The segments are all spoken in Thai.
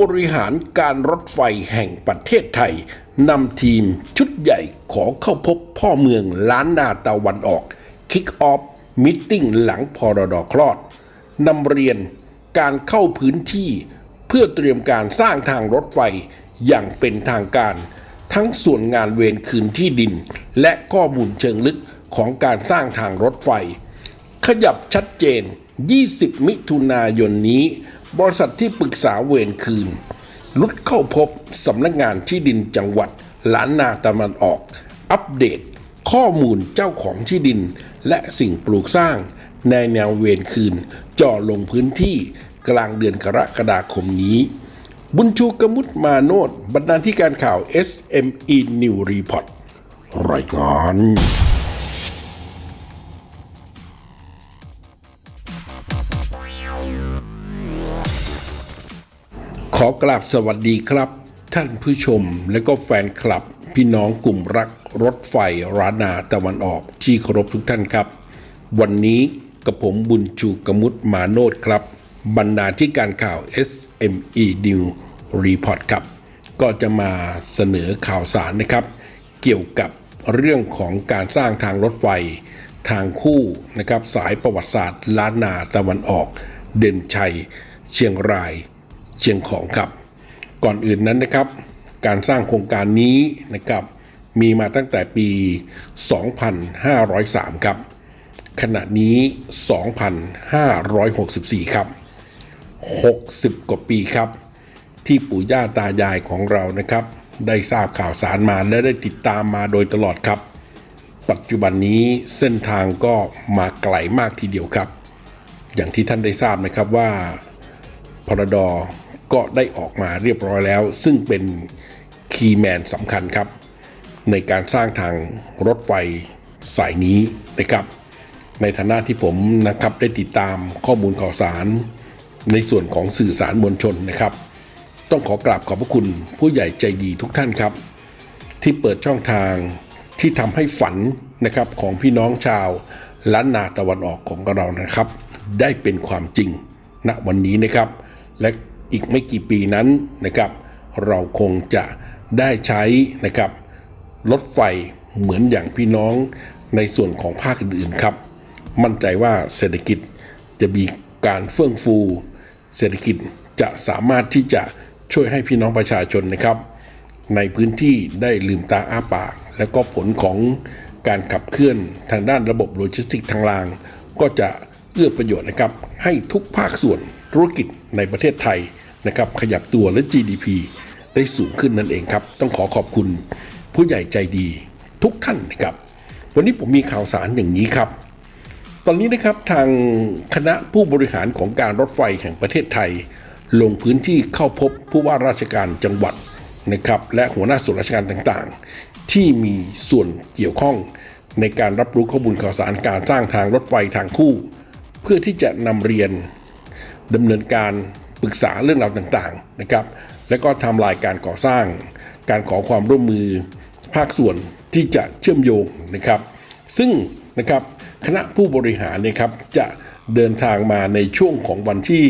บริหารการรถไฟแห่งประเทศไทยนำทีมชุดใหญ่ขอเข้าพบพ่อเมืองล้านนาตะวันออกคิกออฟมิทติ้งหลังพรดคลอดนำเรียนการเข้าพื้นที่เพื่อเตรียมการสร้างทางรถไฟอย่างเป็นทางการ ทั้งส่วนงานเวรคืนที่ดิน และข้อมูลเชิงลึกของการสร้างทางรถไฟ ขยับชัดเจน 20 มิถุนายนนี้ บริษัทที่ปรึกษาเวรคืน รุดเข้าพบสำนักงานที่ดินจังหวัดล้านนาตะวันออก อัปเดต ข้อมูลเจ้าของที่ดิน และสิ่งปลูกสร้าง ในแนวเวรคืนจ่อลงพื้นที่กลางเดือนกรกฎาคมนี้ บุญชูกมุตมาโนดบรรณาธิการข่าว SME New Report รายงาน ขอกราบสวัสดีครับ ท่านผู้ชมและก็แฟนคลับ พี่น้องกลุ่มรักรถไฟรานาตะวันออกที่เคารพทุกท่านครับ วันนี้กับผมบุญชูกมุตมาโนดครับ บรรณาธิการข่าว SME New Report ครับ ก็จะมาเสนอข่าวสารนะครับ เกี่ยวกับเรื่องของการสร้างทางรถไฟทางคู่นะครับสายประวัติศาสตร์ล้านนาตะวันออก เด่นชัย เชียงราย เชียงของครับ ก่อนอื่นนั้นนะครับ การสร้างโครงการนี้นะครับมีมาตั้งแต่ปี 2503 ครับ ขณะนี้ 2564 ครับ 60 กว่าปีครับ ที่ปู่ย่าตายายของเรานะครับ ได้ทราบข่าวสารมาและได้ติดตามมาโดยตลอดครับ ปัจจุบันนี้เส้นทางก็มาไกลมากทีเดียวครับ อย่างที่ท่านได้ทราบนะครับว่าพรด ก็ได้ออกมาเรียบร้อยแล้ว ซึ่งเป็นคีย์แมนสำคัญครับ ในการสร้างทางรถไฟสายนี้นะครับ ในฐานะที่ผมนะครับได้ติดตามข้อมูลข่าวสาร ในส่วนของสื่อสารมวลชนนะครับ ต้องขอกราบขอบพระคุณผู้ใหญ่ใจดีทุกท่านครับ ที่เปิดช่องทางที่ทำให้ฝันนะครับของพี่น้องชาวล้านนาตะวันออกของเรานะครับ ได้เป็นความจริงณวันนี้นะครับ และ อีกไม่กี่ปีนั้นนะครับ เราคงจะได้ใช้นะครับรถไฟเหมือนอย่างพี่น้องในส่วนของภาคอื่นๆครับ มั่นใจว่าเศรษฐกิจจะมีการเฟื่องฟู เศรษฐกิจจะสามารถที่จะช่วยให้พี่น้องประชาชนนะครับ ในพื้นที่ได้ลืมตาอ้าปาก และก็ผลของการขับเคลื่อนทางด้านระบบโลจิสติกส์ทางราง ก็จะเอื้อประโยชน์นะครับ ให้ทุกภาคส่วนธุรกิจในประเทศไทย นะครับขยับตัวและ GDP ได้สูงขึ้นนั่นเองครับ ต้องขอขอบคุณผู้ใหญ่ใจดีทุกท่านนะครับ วันนี้ผมมีข่าวสารอย่างนี้ครับ ตอนนี้นะครับทางคณะผู้บริหารของการรถไฟแห่งประเทศไทย ลงพื้นที่เข้าพบผู้ว่าราชการจังหวัดนะครับและหัวหน้าส่วนราชการต่างๆ ที่มีส่วนเกี่ยวข้องในการรับรู้ข้อมูลข่าวสารการสร้างทางรถไฟทางคู่ เพื่อที่จะนำเรียนดำเนินการ ปรึกษาเรื่องราวต่างๆนะครับ และก็ทำลายการก่อสร้าง การขอความร่วมมือภาคส่วนที่จะเชื่อมโยงนะครับ ซึ่งนะครับคณะผู้บริหารเนะครับจะเดินทางมาในช่วงของวันที่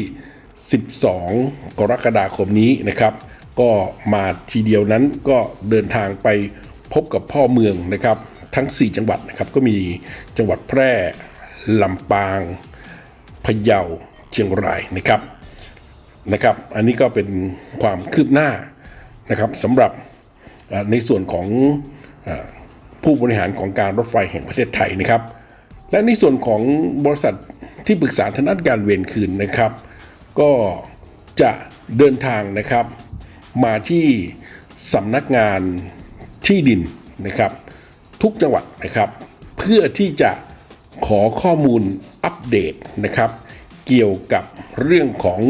12 กรกฎาคมนี้นะครับ ก็มาทีเดียวนั้นก็เดินทางไปพบกับพ่อเมืองนะครับ ทั้ง 4 จังหวัดนะครับก็มีจังหวัดแพร่ลำปางพะเยาเชียงรายนะครับ นะครับ อันนี้ก็เป็นความคืบหน้านะครับสำหรับในส่วนของผู้บริหารของการรถไฟแห่งประเทศไทยนะครับ และในส่วนของบริษัทที่ปรึกษาทางด้านการเวรคืนนะครับ ก็จะเดินทางนะครับ มาที่สำนักงานที่ดินนะครับ ทุกจังหวัดนะครับ เพื่อที่จะขอข้อมูลอัปเดตนะครับ เกี่ยวกับเรื่องของ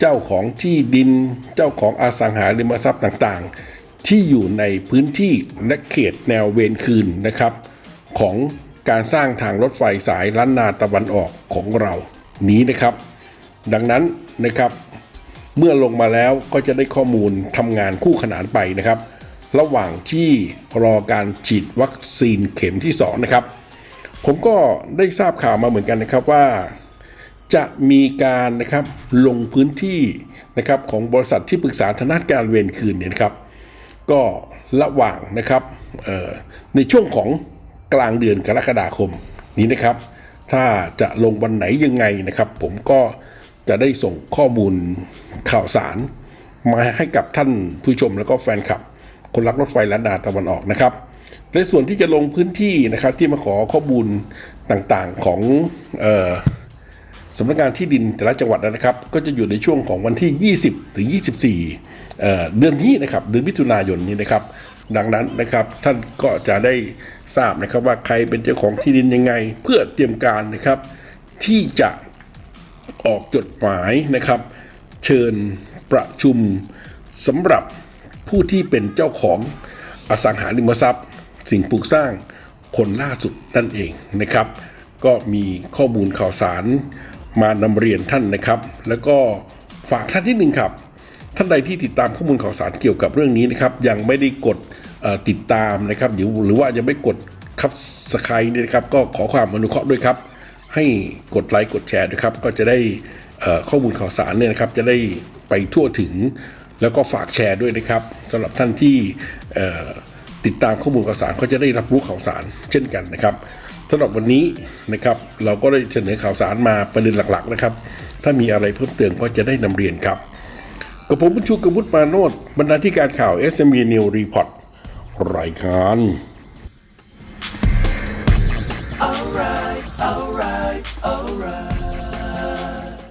เจ้าของที่ดิน เจ้าของอสังหาริมทรัพย์ต่างๆ ที่อยู่ในพื้นที่และเขตแนวเวรคืนนะครับ ของการสร้างทางรถไฟสายล้านนาตะวันออกของเรานี้นะครับ ดังนั้นนะครับ เมื่อลงมาแล้วก็จะได้ข้อมูลทำงานคู่ขนานไปนะครับ ระหว่างที่รอการฉีดวัคซีนเข็มที่2นะครับผมก็ได้ทราบข่าวมาเหมือนกันนะครับว่า จะมีการนะครับลงพื้นที่นะครับของบริษัทที่ปรึกษาธนาการเวรคืนเนี่ยครับ ก็ระหว่างนะครับในช่วงของกลางเดือนกรกฎาคมนี้นะครับ ถ้าจะลงวันไหนยังไงนะครับ ผมก็จะได้ส่งข้อมูลข่าวสาร มาให้กับท่านผู้ชมแล้วก็แฟนคลับ คนรักรถไฟล้านนาตะวันออกนะครับในส่วนที่จะลงพื้นที่นะครับที่มาขอข้อมูลต่างๆของออ สำนักงานที่ดินแต่ละจังหวัดนะครับ ก็จะอยู่ในช่วงของวันที่ 20 ถึง 24เเดือนนี้นะครับเดือนมิถุนายนนี้นะครับ ดังนั้นนะครับท่านก็จะได้ทราบนะครับว่าใครเป็นเจ้าของที่ดินยังไง เพื่อเตรียมการนะครับที่จะออกจดหมายนะครับ เชิญประชุมสำหรับผู้ที่เป็นเจ้าของอสังหาริมทรัพย์ สิ่งปลูกสร้างคนล่าสุดนั่นเองนะครับ ก็มีข้อมูลข่าวสาร มานำเรียนท่านนะครับ แล้วก็ฝากท่านที่หนึ่งครับ ท่านใดที่ติดตามข้อมูลข่าวสารเกี่ยวกับเรื่องนี้นะครับ ยังไม่ได้กดติดตามนะครับหรือหรือว่ายังไม่กดคับสไครต์นี่ยนะครับก็ขอความอนุเคราะห์ด้วยครับ ให้กดไลค์กดแชร์ด้วยครับ ก็จะได้ข้อมูลข่าวสารเนี่ยนะครับ จะได้ไปทั่วถึง แล้วก็ฝากแชร์ด้วยนะครับสำหรับท่านที่ติดตามข้อมูลข่าวสารก็จะได้รับรู้ข่าวสารเช่นกันนะครับ สำหรับวันนี้นะครับเราก็ได้เสนอข่าวสารมาประเด็นหลักๆนะครับ ถ้ามีอะไรเพิ่มเติมก็จะได้นำเรียนครับกับผมบุญชูกบุตรมาโนดบรรณาธิการข่าว SME New Report รายการ